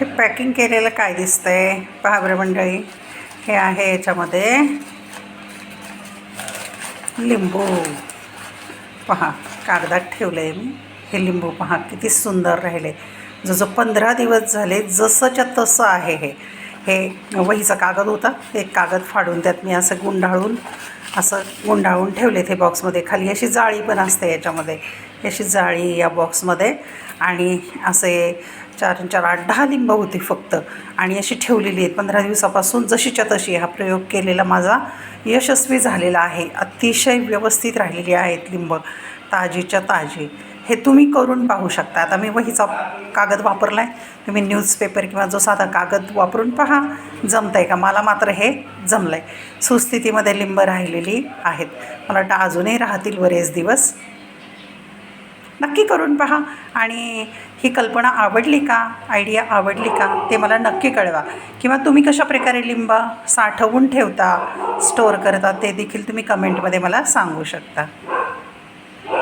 हे पॅकिंग केलेलं काय दिसतंय? पहा बरं मंडळी हे आहे याच्यामध्ये लिंबू. पहा कागदात ठेवलं आहे मी. हे लिंबू पहा किती सुंदर राहिले. जसं पंधरा दिवस झाले जसंच्या तसं आहे हे. हे वहीचा कागद होता. एक कागद फाडून त्यात मी असं गुंडाळून असं गुंडाळून ठेवले ते बॉक्समध्ये खाली अशी जाळी पण असते याच्यामध्ये. अशी जाळी या बॉक्समध्ये आणि असे चार चार आठ दहा लिंब होती फक्त. आणि अशी ठेवलेली आहेत. पंधरा दिवसापासून जशीच्या तशी हा प्रयोग केलेला माझा यशस्वी झालेला आहे. अतिशय व्यवस्थित राहिलेली आहेत लिंब. ताजीच्या ताजी. हे तुम्ही करून पाहू शकता. आता मी वहीचा कागद वापरला आहे तुम्ही न्यूजपेपर किंवा जो साधा कागद वापरून पहा. जमतं आहे का? मला मात्र हे जमलं आहे सुस्थितीमध्ये लिंब राहिलेली आहेत. मला वाटतं अजूनही राहतील बरेच दिवस. नक्की करून पहा. आणि ही कल्पना आवडली का? आयडिया आवडली का? ते मला नक्की कळवा. किंवा तुम्ही कशा प्रकारे लिंब साठवून ठेवता स्टोअर करता ते देखील तुम्ही कमेंटमध्ये मला सांगू शकता.